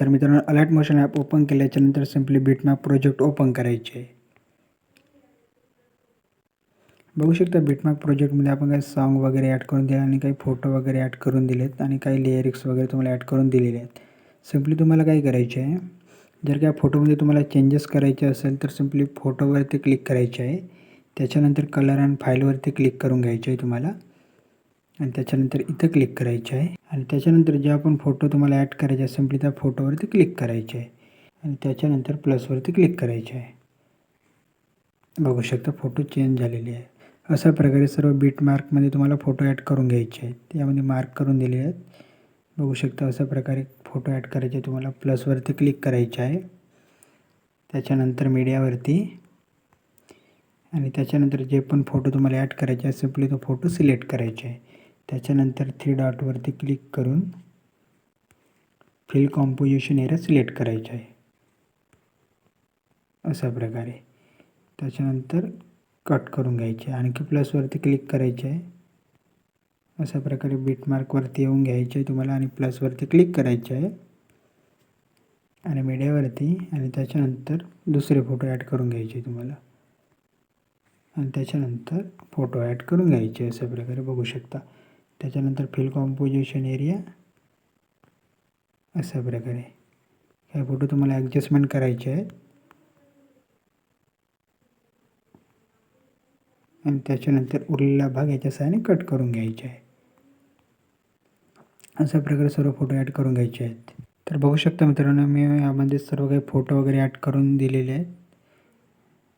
तर मित्रांनो alert motion app open केल्याच्यानंतर सिम्पली बिटमॅप प्रोजेक्ट ओपन करायचे. आहे बघू शकता बिटमॅप प्रोजेक्टमध्ये आपण काही सॉन्ग वगैरे ॲड करून दिले आणि काही फोटो वगैरे ॲड करून दिलेत आणि काही लिरिक्स वगैरे तुम्हाला ॲड करून दिलेले आहेत. सिम्पली तुम्हाला काय करायचे आहे? जर काय फोटोमध्ये तुम्हाला चेंजेस करायचे असेल तर सिम्पली फोटोवरती क्लिक करायचे आहे. त्याच्यानंतर कलर अँड फाईलवरती क्लिक करून घ्यायचे आहे तुम्हाला. आणि त्याच्यानंतर इथं क्लिक करायचे आहे. आणि त्याच्यानंतर जे आपण फोटो तुम्हाला ॲड करायचे आहे सिम्पली त्या फोटोवरती क्लिक करायचे आहे. आणि त्याच्यानंतर प्लसवरती क्लिक करायचे आहे. बघू शकता फोटो चेंज झालेले आहे. अशा प्रकारे सर्व बीट मार्कमध्ये तुम्हाला फोटो ॲड करून घ्यायचे आहेत. यामध्ये मार्क करून दिले आहेत. बघू शकता अशा प्रकारे फोटो ॲड करायचे तुम्हाला प्लसवरती क्लिक करायचे आहे. त्याच्यानंतर मीडियावरती आणि त्याच्यानंतर जे पण फोटो तुम्हाला ॲड करायचे आहे सिम्पली तो फोटो सिलेक्ट करायचे आहे. त्याच्यानंतर थ्री डॉटवरती क्लिक करून फिल कॉम्पोजिशन एरिया सिलेक्ट करायचे आहे. अशा प्रकारे. त्याच्यानंतर कट करून घ्यायचे. आणखी प्लसवरती क्लिक करायचे आहे. अशा प्रकारे बीटमार्कवरती येऊन घ्यायचे आहे तुम्हाला आणि प्लसवरती क्लिक करायचे आहे. आणि मीडियावरती आणि त्याच्यानंतर दुसरे फोटो ॲड करून घ्यायचे तुम्हाला. आणि त्याच्यानंतर फोटो ॲड करून घ्यायचे अशा प्रकारे बघू शकता. त्याच्यानंतर फिल कॉम्पोजिशन एरिया अशा प्रकारे. हे फोटो तुम्हाला ॲडजस्टमेंट करायचे आहेत. आणि त्याच्यानंतर उरलेला भाग याच्या सहाय्याने कट करून घ्यायचे आहे अशा प्रकारे सर्व फोटो ॲड करून घ्यायचे आहेत. तर बघू शकता मित्रांनो मी यामध्ये सर्व काही फोटो वगैरे ॲड करून दिलेले आहेत.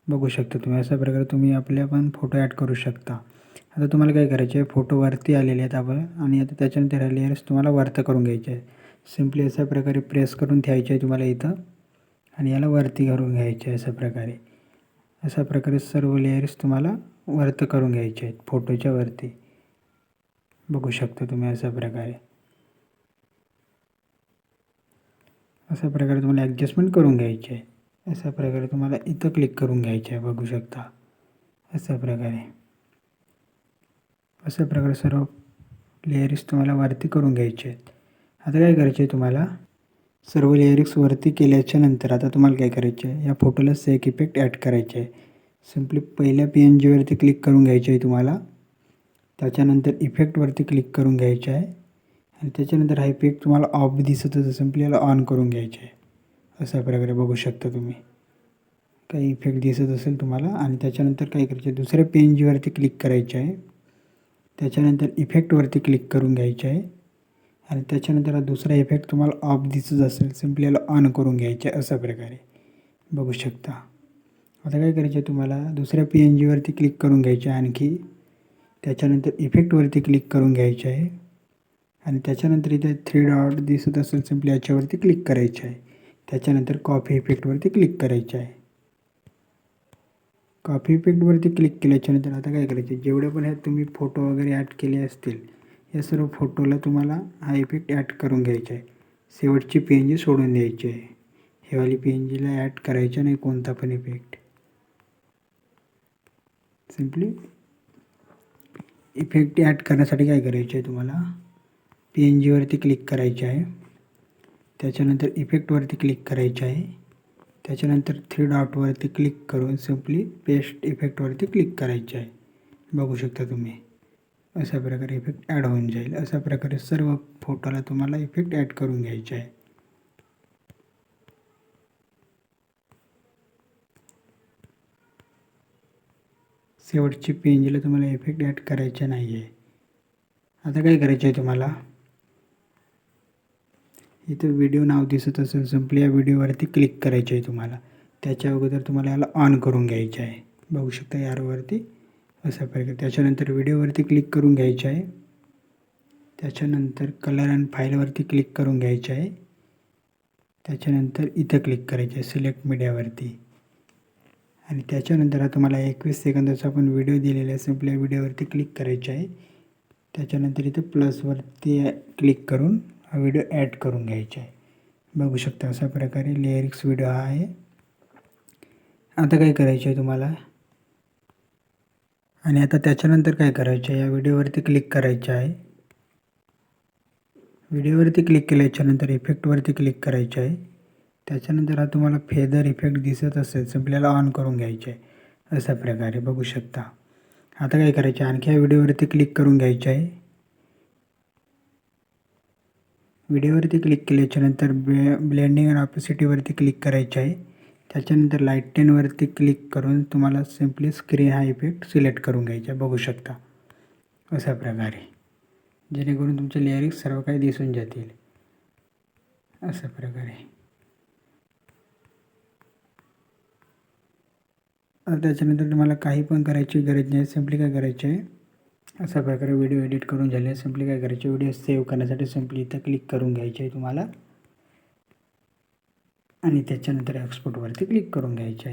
बघू शकता तुम्ही अशा प्रकारे तुम्ही आपले पण फोटो ॲड करू शकता. आता तुम्हाला काय करायचे आहे फोटो वरती आलेले आहेत आपण. आणि आता त्याच्यानंतर लेअर्स तुम्हाला वरतं करून घ्यायचे आहे सिम्पली अशा प्रकारे प्रेस करून ठेवायचे आहे तुम्हाला इथं. आणि याला वरती करून घ्यायचे आहे अशा प्रकारे. अशा प्रकारे सर्व लेअर्स तुम्हाला वरतं करून घ्यायचे आहेत फोटोच्या वरती. बघू शकता तुम्ही अशा प्रकारे. अशा प्रकारे तुम्हाला ॲडजस्टमेंट करून घ्यायची आहे. अशा प्रकारे तुम्हाला इथं क्लिक करून घ्यायचे आहे. बघू शकता. अशा प्रकारे. अशा प्रकारे सर्व लेअरिक्स तुम्हाला वरती करून घ्यायचे आहेत. आता काय करायचे आहे तुम्हाला? सर्व लेअरिक्स वरती केल्याच्यानंतर आता तुम्हाला काय करायचे आहे? या फोटोला सेक इफेक्ट ॲड करायचे आहे. सिम्पली पहिल्या पी एन जीवरती क्लिक करून घ्यायचे आहे तुम्हाला. त्याच्यानंतर इफेक्टवरती क्लिक करून घ्यायचे आहे. आणि त्याच्यानंतर हा इफेक्ट तुम्हाला ऑफ दिसत होतं सिम्पली याला ऑन करून घ्यायचे आहे. अशा प्रकारे बघू शकता तुम्ही. काही इफेक्ट दिसत असेल तुम्हाला. आणि त्याच्यानंतर काय करायचे दुसऱ्या पी एन जीवरती क्लिक करायचे आहे. त्याच्यानंतर इफेक्टवरती क्लिक करून घ्यायचे आहे. आणि त्याच्यानंतर हा दुसरा इफेक्ट तुम्हाला ऑफ दिसत असेल सिम्पली याला ऑन करून घ्यायचे आहे अशा प्रकारे. बघू शकता. आता काय करायचे आहे तुम्हाला? दुसऱ्या पी एन जीवरती क्लिक करून घ्यायचे आहे आणखी. त्याच्यानंतर इफेक्टवरती क्लिक करून घ्यायचे आहे. आणि त्याच्यानंतर इथे थ्री डॉट दिसत असेल सिम्पली याच्यावरती क्लिक करायचे आहे. त्याच्यानंतर कॉफी इफेक्टवरती क्लिक करायचे आहे. कॉफी इफेक्टवरती क्लिक केल्याच्यानंतर आता काय करायचे? जेवढे पण ह्यात तुम्ही फोटो वगैरे ॲड केले असतील या सर्व फोटोला तुम्हाला हा इफेक्ट ॲड करून घ्यायचा आहे. शेवटची पी एन जी सोडून द्यायची आहे. हेवाली पी एन जीला ॲड करायचं नाही कोणता पण इफेक्ट सिम्पली इफेक्ट ॲड करण्यासाठी काय करायचे आहे तुम्हाला? पी एन जीवरती क्लिक करायचे आहे. त्याच्यानंतर इफेक्टवरती क्लिक करायचे आहे. त्याच्यानंतर थ्री डॉटवरती क्लिक करून सिम्पली पेस्ट इफेक्टवरती क्लिक करायचे आहे. बघू शकता तुम्ही. अशा प्रकारे इफेक्ट ॲड होऊन जाईल. अशा प्रकारे सर्व फोटोला तुम्हाला इफेक्ट ॲड करून घ्यायचे आहे. शेवटची पेंजला तुम्हाला इफेक्ट ॲड करायचे नाही आहे आता काय करायचे आहे तुम्हाला? इथं व्हिडिओ नाव दिसत असेल सिम्पली या व्हिडिओवरती क्लिक करायचे आहे तुम्हाला. त्याच्या अगोदर तुम्हाला याला ऑन करून घ्यायचे आहे. बघू शकता यारवरती असा प्रकार. त्याच्यानंतर व्हिडिओवरती क्लिक करून घ्यायचे आहे. त्याच्यानंतर कलर अँड फाईलवरती क्लिक करून घ्यायचे आहे. त्याच्यानंतर इथं क्लिक करायचे आहे सिलेक्ट मीडियावरती आणि त्याच्यानंतर हा तुम्हाला एकवीस सेकंदाचा आपण व्हिडिओ दिलेला आहे सिम्पली व्हिडिओवरती क्लिक करायचे आहे. त्याच्यानंतर इथं प्लसवरती क्लिक करून हा व्हिडिओ ॲड करून घ्यायचा आहे. बघू शकता अशा प्रकारे लिरिक्स व्हिडिओ हा आहे. आता काय करायचं आहे तुम्हाला? आणि आता त्याच्यानंतर काय करायचं आहे? या व्हिडिओवरती क्लिक करायचं आहे. व्हिडिओवरती क्लिक केल्याच्यानंतर इफेक्टवरती क्लिक करायचं आहे. त्याच्यानंतर हा तुम्हाला फेदर इफेक्ट दिसत असेल आपल्याला ऑन करून घ्यायचे आहे. अशा प्रकारे बघू शकता. आता काय करायचं आहे? आणखी या व्हिडिओवरती क्लिक करून घ्यायचं आहे. व्हिडिओवरती क्लिक केल्याच्यानंतर ब्ले ब्लेंडिंग अँड ऑपिसिटीवरती क्लिक करायचे आहे. त्याच्यानंतर लाइट टेनवरती क्लिक करून तुम्हाला सिम्पली स्क्रीन हा इफेक्ट सिलेक्ट करून घ्यायचा आहे. बघू शकता. अशा प्रकारे. जेणेकरून तुमचे लिरिक्स सर्व काही दिसून जातील. अशा प्रकारे. त्याच्यानंतर तुम्हाला काही पण करायची गरज नाही. सिम्पली काय करायचे आहे? अशा प्रकारे व्हिडिओ एडिट करून झाले. सिम्पली काय करायचे? व्हिडिओ सेव्ह करण्यासाठी सिम्पली इथं क्लिक करून घ्यायचे आहे तुम्हाला. आणि त्याच्यानंतर एक्सपोर्टवरती क्लिक करून घ्यायचे आहे.